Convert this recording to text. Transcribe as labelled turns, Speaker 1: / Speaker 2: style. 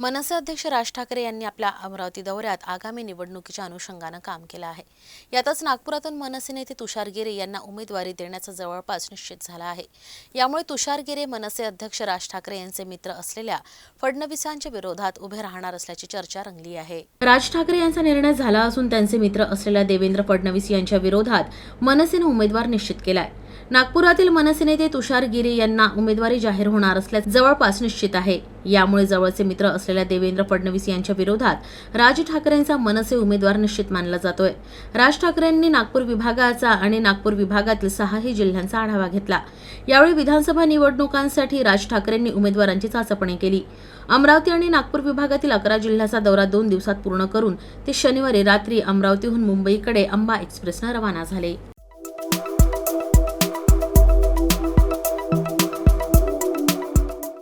Speaker 1: मनसे अध्यक्ष राज ठाकरे यांनी आपल्या अमरावती दौऱ्यात आगामी निवडणुकीच्या अनुषंगानं काम केलं आहे. यातच नागपुरातून मनसे नेते तुषार गिरे यांना उमेदवारी देण्याचं जवळपास निश्चित झालं आहे. यामुळे तुषार गिरे मनसे अध्यक्ष राज ठाकरे यांचे मित्र असलेल्या फडणवीसांच्या विरोधात उभे राहणार असल्याची चर्चा रंगली आहे. राज ठाकरे यांचा निर्णय झाला असून त्यांचे मित्र असलेल्या देवेंद्र फडणवीस यांच्या विरोधात मनसेनं उमेदवार निश्चित केलाय. नागपुरातील मनसे नेते तुषार गिरे यांना उमेदवारी जाहीर होणार असल्याचे जवळपास निश्चित आहे. यामुळे जवळचे मित्र असलेल्या देवेंद्र फडणवीस यांच्या विरोधात राज ठाकरेंचा मनसे उमेदवार निश्चित मानला जातोय. राज ठाकरेंनी नागपूर विभागाचा आणि नागपूर विभागातील सहाही जिल्ह्यांचा आढावा घेतला. यावेळी विधानसभा निवडणुकांसाठी राज ठाकरेंनी उमेदवारांची चाचपणी केली. अमरावती आणि नागपूर विभागातील अकरा जिल्ह्याचा दौरा दोन दिवसात पूर्ण करून ते शनिवारी रात्री अमरावतीहून मुंबईकडे अंबा एक्सप्रेसनं रवाना झाले.